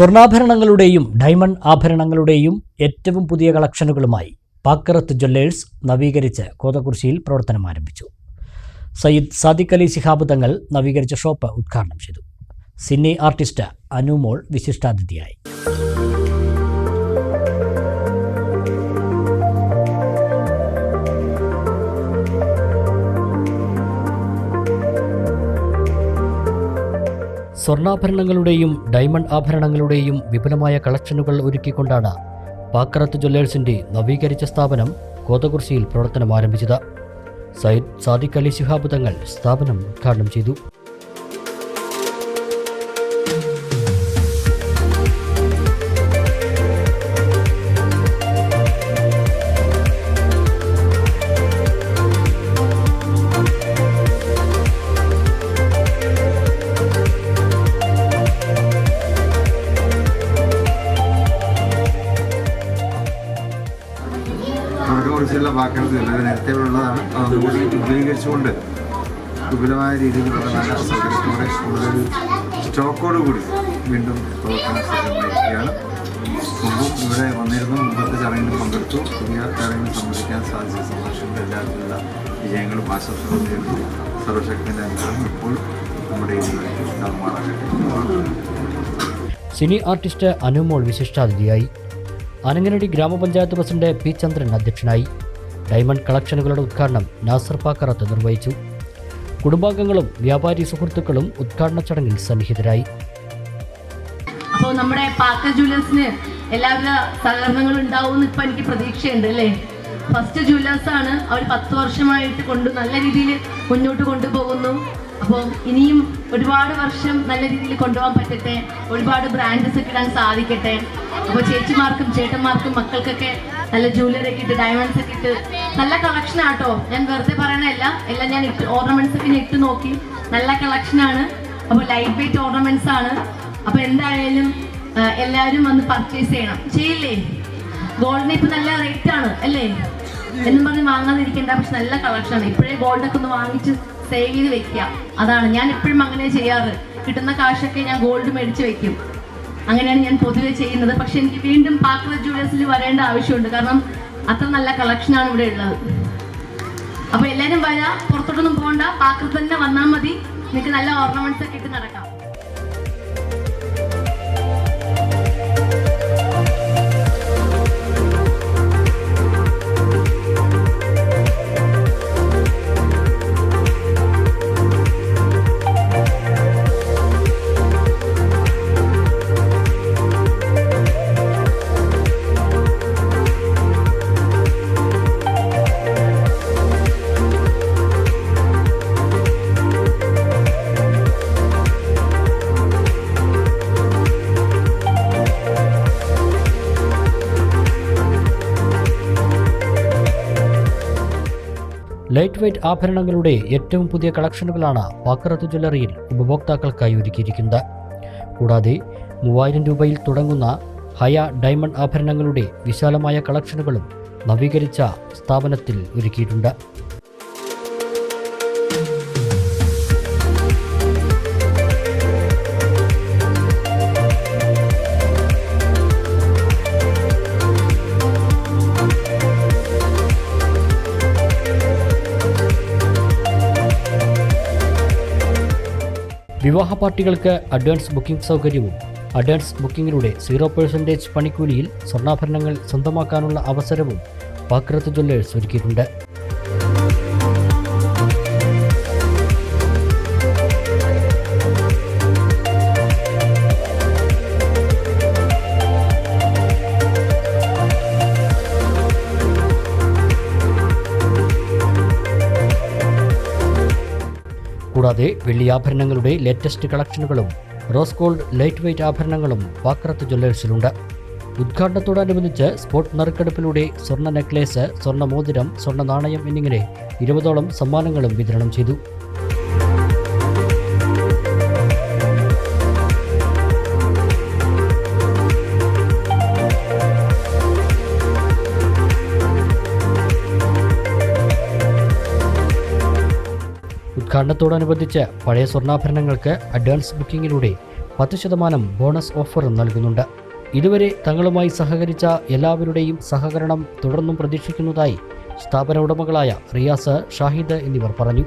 സ്വർണാഭരണങ്ങളുടെയും diamond ആഭരണങ്ങളുടെയും ഏറ്റവും പുതിയ കളക്ഷനുകളുമായി പാക്കറത്ത് Jewellers നവീകരിച്ച് കോതകുർശിയിൽ പ്രവർത്തനം ആരംഭിച്ചു. സയ്യിദ് സാദിഖ് അലി ശിഹാബ് തങ്ങൾ നവീകരിച്ച ഷോപ്പ് ഉദ്ഘാടനം ചെയ്തു. സിനി ആർട്ടിസ്റ്റ് അനുമോൾ വിശിഷ്ടാതിഥിയായി. സ്വർണാഭരണങ്ങളുടെയും ഡയമണ്ട് ആഭരണങ്ങളുടെയും വിപുലമായ കളക്ഷനുകൾ ഒരുക്കിക്കൊണ്ടാണ് പാക്കറത്ത് ജ്വല്ലേഴ്സിന്റെ നവീകരിച്ച സ്ഥാപനം കോതകുർശിയിൽ പ്രവർത്തനം ആരംഭിച്ചത് സയ്യിദ് സാദിഖ് അലി ശിഹാബ് തങ്ങൾ സ്ഥാപനം ഉദ്ഘാടനം ചെയ്തു. തുടക്കക്കുറിച്ചുള്ള വാക്കുകൾ ഇത് നേരത്തെ ഉള്ളതാണ്. അതുകൂടി വിപുലീകരിച്ചുകൊണ്ട് വിപുലമായ രീതിയിലുള്ള നല്ല സൗകര്യത്തോടെ കൂടുതൽ സ്റ്റോക്കോടുകൂടി വീണ്ടും പ്രവർത്തനം സജ്ജമായിരിക്കുകയാണ്. മുമ്പും ഇവിടെ വന്നിരുന്നു. മുമ്പത്തെ ചടങ്ങിൽ പങ്കെടുത്തു. പുതിയ ചടങ്ങിൽ സംബന്ധിക്കാൻ സാധിച്ച സന്തോഷമുണ്ട് എല്ലാവർക്കുള്ള വിജയങ്ങളും ആശംസകളും നേരുന്നു. സർവശക്തിന്റെ അനുഗ്രഹം ഇപ്പോൾ നമ്മുടെ ഈ ഉണ്ടാകുമാറാകട്ടെ സിനി ആർട്ടിസ്റ്റ് അനുമോൾ വിശിഷ്ടാതിഥിയായി. അനങ്ങനടി ഗ്രാമപഞ്ചായത്ത് പ്രസിഡന്റ് പി ചന്ദ്രൻ അധ്യക്ഷനായി. ഡയമണ്ട് കളക്ഷനുകളുടെ ഉദ്ഘാടനം നാസർ പാക്കറത്ത് നിർവഹിച്ചു കുടുംബാംഗങ്ങളും വ്യാപാരി സുഹൃത്തുക്കളും ഉദ്ഘാടന ചടങ്ങിൽ സന്നിഹിതരായി. അപ്പോൾ നമ്മുടെ പാക്ക ജൂലേഴ്സിന് എല്ലാവിധ സഹകരണങ്ങളും ഉണ്ടാവും എന്ന് ഇപ്പൊ എനിക്ക് പ്രതീക്ഷയുണ്ട് അല്ലേ? ഫസ്റ്റ് ജൂലേഴ്സ് ആണ് അവർ പത്ത് വർഷമായിട്ട് കൊണ്ട് നല്ല രീതിയിൽ മുന്നോട്ട് കൊണ്ടുപോകുന്നു. അപ്പോൾ ഇനിയും ഒരുപാട് വർഷം നല്ല രീതിയിൽ കൊണ്ടുപോകാൻ പറ്റട്ടെ ഒരുപാട് ബ്രാൻഡസ് കിട്ടാൻ സാധിക്കട്ടെ. അപ്പോൾ ചേച്ചിമാർക്കും ചേട്ടന്മാർക്കും മക്കൾക്കൊക്കെ നല്ല ജ്വല്ലറി ഒക്കെ ഇട്ട് ഡയമണ്ട്സ് ഒക്കെ ഇട്ട്. നല്ല കളക്ഷൻ ആട്ടോ. ഞാൻ വെറുതെ പറയണല്ല എല്ലാം ഞാൻ ഇട്ട് ഓർണമെന്റ്സ് ഒക്കെ ഇട്ട് നോക്കി. നല്ല കളക്ഷൻ ആണ്. അപ്പോൾ ലൈറ്റ് വെയിറ്റ് ഓർണമെന്റ്സ് ആണ്. അപ്പൊ എന്തായാലും എല്ലാരും വന്ന് പർച്ചേസ് ചെയ്യണം. ചെയ്യില്ലേ? ഗോൾഡിന് ഇപ്പൊ നല്ല റേറ്റ് ആണ് അല്ലേ? എന്നും പറഞ്ഞ് വാങ്ങാതിരിക്കേണ്ട പക്ഷെ നല്ല കളക്ഷൻ ആണ്. ഇപ്പോഴേ ഗോൾഡ് ഒക്കെ ഒന്ന് വാങ്ങിച്ച് സേവ് ചെയ്ത് വെക്കുക. അതാണ്. ഞാൻ എപ്പോഴും അങ്ങനെ ചെയ്യാറ്. കിട്ടുന്ന കാശൊക്കെ ഞാൻ ഗോൾഡ് മേടിച്ച് വെക്കും. അങ്ങനെയാണ് ഞാൻ പൊതുവെ ചെയ്യുന്നത്. പക്ഷെ എനിക്ക് വീണ്ടും പാക്ര ജുവലേഴ്സിൽ വരേണ്ട ആവശ്യമുണ്ട്. കാരണം അത്ര നല്ല കളക്ഷനാണ് ഇവിടെ ഉള്ളത്. അപ്പൊ എല്ലാരും വരാ. പുറത്തോട്ടൊന്നും പോകണ്ട പാക്കത്ത് തന്നെ വന്നാൽ മതി. നിങ്ങൾക്ക് നല്ല ഓർണമെന്റ്സ് ഒക്കെ ഇട്ട് നടക്കാം. ലൈറ്റ് വെയ്റ്റ് ആഭരണങ്ങളുടെ ഏറ്റവും പുതിയ കളക്ഷനുകളാണ് പാക്കറത്ത് ജ്വല്ലറിയിൽ ഉപഭോക്താക്കൾക്കായി ഒരുക്കിയിരിക്കുന്നത്. കൂടാതെ മൂവായിരം രൂപയിൽ തുടങ്ങുന്ന ഹയ ഡയമണ്ട് ആഭരണങ്ങളുടെ വിശാലമായ കളക്ഷനുകളും നവീകരിച്ച സ്ഥാപനത്തിൽ ഒരുക്കിയിട്ടുണ്ട്. വിവാഹ പാർട്ടികൾക്ക് അഡ്വാൻസ് ബുക്കിംഗ് സൗകര്യവും അഡ്വാൻസ് ബുക്കിംഗിലൂടെ സീറോ പെർസെന്റേജ് പണിക്കൂലിയിൽ സ്വർണാഭരണങ്ങൾ സ്വന്തമാക്കാനുള്ള അവസരവും പാക്രത്ത് ജ്വല്ലേഴ്സ് ഒരുക്കിയിട്ടുണ്ട്. കൂടാതെ വെള്ളിയാഭരണങ്ങളുടെ ലേറ്റസ്റ്റ് കളക്ഷനുകളും റോസ് ഗോൾഡ് ലൈറ്റ് വെയ്റ്റ് ആഭരണങ്ങളും പാക്രത്ത് ജ്വല്ലേഴ്സിലുണ്ട് ഉദ്ഘാടനത്തോടനുബന്ധിച്ച് സ്പോട്ട് നറുക്കെടുപ്പിലൂടെ സ്വർണ നെക്ലേസ് സ്വർണ മോതിരം സ്വർണ നാണയം എന്നിങ്ങനെ ഇരുപതോളം സമ്മാനങ്ങളും വിതരണം ചെയ്തു. ഉദ്ഘാടനത്തോടനുബന്ധിച്ച് പഴയ സ്വർണാഭരണങ്ങൾക്ക് അഡ്വാൻസ് ബുക്കിംഗിലൂടെ പത്ത് ശതമാനം ബോണസ് ഓഫർ നൽകുന്നുണ്ട്. ഇതുവരെ തങ്ങളുമായി സഹകരിച്ച എല്ലാവരുടെയും സഹകരണം തുടർന്നും പ്രതീക്ഷിക്കുന്നതായി സ്ഥാപന ഉടമകളായ റിയാസ് ഷാഹിദ് എന്നിവർ പറഞ്ഞു.